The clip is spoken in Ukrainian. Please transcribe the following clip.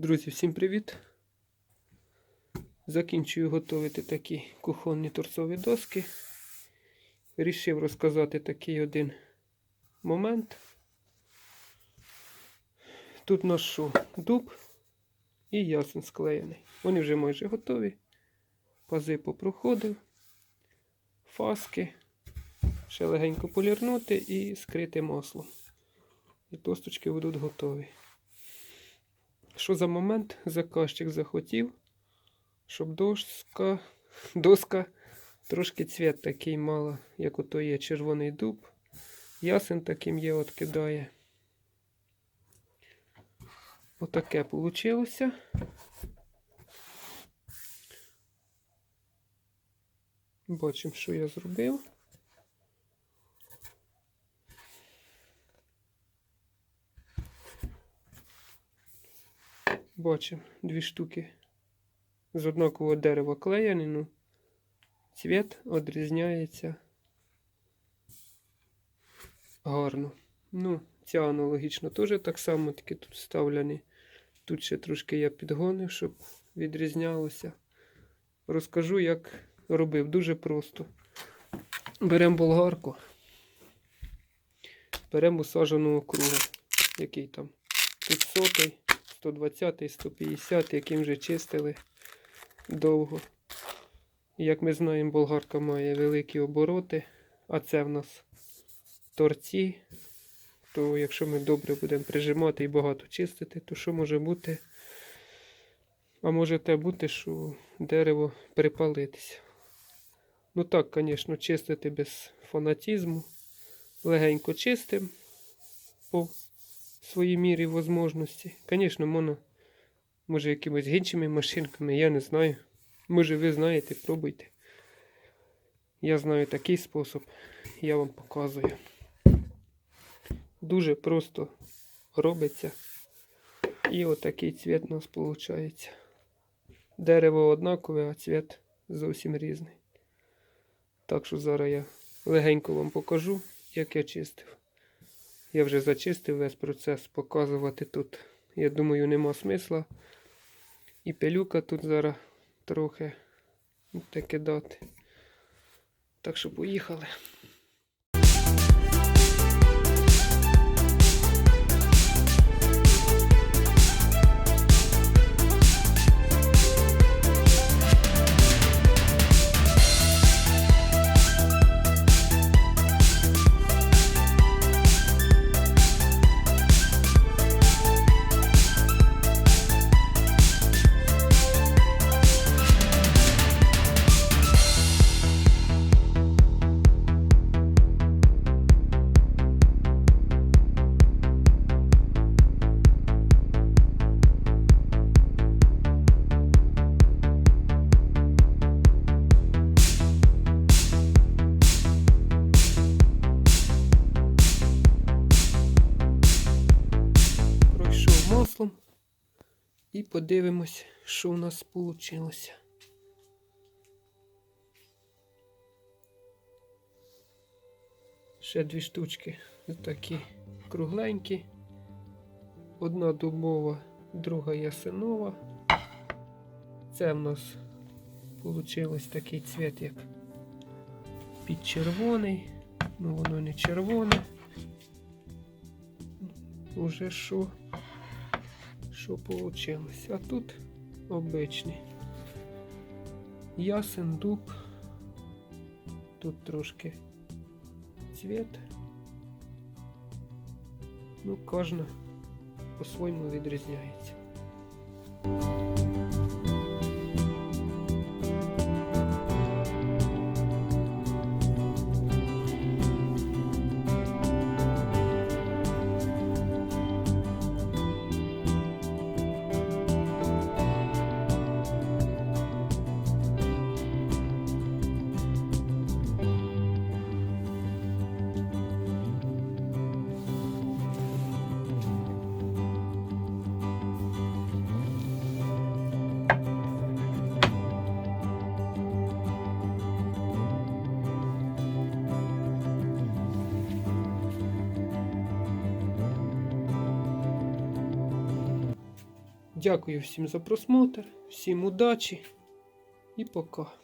Друзі, всім привіт! Закінчую готувати такі кухонні торцові доски. Рішив розказати такий один момент. Тут ношу дуб і ясен склеєний. Вони вже майже готові. Пази попроходив, фаски, ще легенько полірнути і скрити маслом. І досточки будуть готові. Що за момент заказчик захотів, щоб доска, доска трошки цвіт такий мала, як ото є червоний дуб. Ясен таким є, от кидає. Отаке вийшло. Бачимо, що я зробив. Бачимо дві штуки з однакового дерева клеєні, ну цвіт відрізняється гарно. Ну, ця аналогічно теж так само, тільки тут вставлені. Тут ще трошки я підгонив, щоб відрізнялося. Розкажу, як робив. Дуже просто. Беремо болгарку, беремо саженого округа, який там тут сотий. 120, 150, яким вже чистили довго. Як ми знаємо, болгарка має великі обороти, а це в нас торці. То якщо ми добре будемо прижимати і багато чистити, то що може бути? А може те бути, що дерево припалитися. Ну так, звісно, чистити без фанатізму. Легенько чистимо своїй мірі можливості. Звісно, можна, може, якимись іншими машинками, я не знаю. Може, ви знаєте, пробуйте. Я знаю такий спосіб, я вам показую. Дуже просто робиться. І отакий цвіт у нас виходить. Дерево однакове, а цвіт зовсім різний. Так що зараз я легенько вам покажу, як я чистив. Я вже зачистив весь процес показувати тут. Я думаю, нема смисла. І пилюка тут зараз трохи таке дати. Так що поїхали. Маслом і подивимось, що у нас вийшло. Ще дві штучки такі кругленькі. Одна дубова, друга ясенова. Це в нас вийшло такий цвіт, як під червоний. Ну воно не червоне. Уже що? Що вийшло? А тут обичний. Ясен дуб. Тут трошки цвіт. Ну, кожна по-своєму відрізняється. Дякую всім за просмотр, всім удачі і пока.